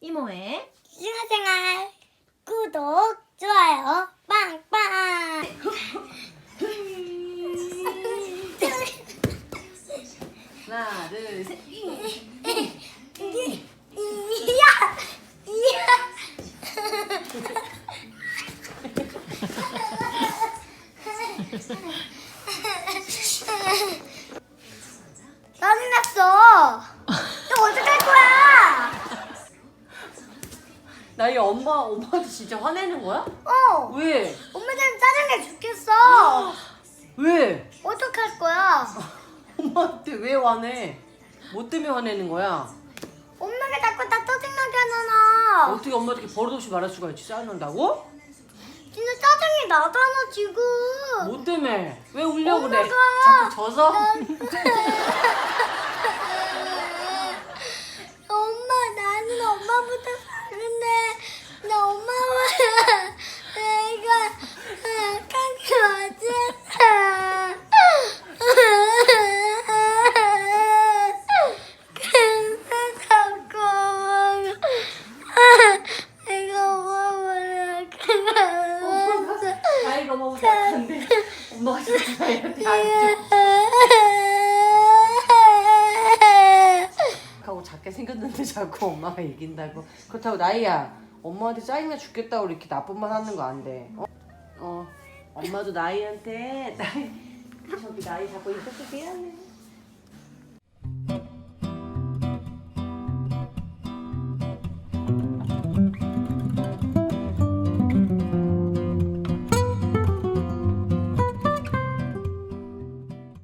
이모의 신화생활. 구독 좋아요 빵빵. 하나, 둘, 셋. 이야 이야. 짜증났어 너 어떡할 거야 나이 엄마, 엄마한테 진짜 화내는 거야? 어 왜? 엄마 때문에 짜증내 죽겠어 왜? 어떡할 거야 엄마한테 왜 화내? 뭐 때문에 화내는 거야? 엄마가 자꾸 나 짜증나게 하잖아 어떻게 엄마한테 이렇게 버릇없이 말할 수가 있지? 짜증난다고? 진짜 짜증이 나잖아 지금 뭐 때문에? 왜 울려고 그래? 엄마가 자꾸 져서? 엄마 나는 엄마보다 다른데 나 엄마보다 내가 강이 맞아 그래서 자꾸 내가 엄마보다 엄마보다 약한데 엄마가 진짜 나이한테 안 줘. 하고 작게 생겼는데 자꾸 엄마가 이긴다고 그렇다고 나이야 엄마한테 짜증나 죽겠다고 이렇게 나쁜 말 하는 거 안 돼. 어? 어 엄마도 나이한테 나이 저기 나이 자꾸 이렇게 미안해.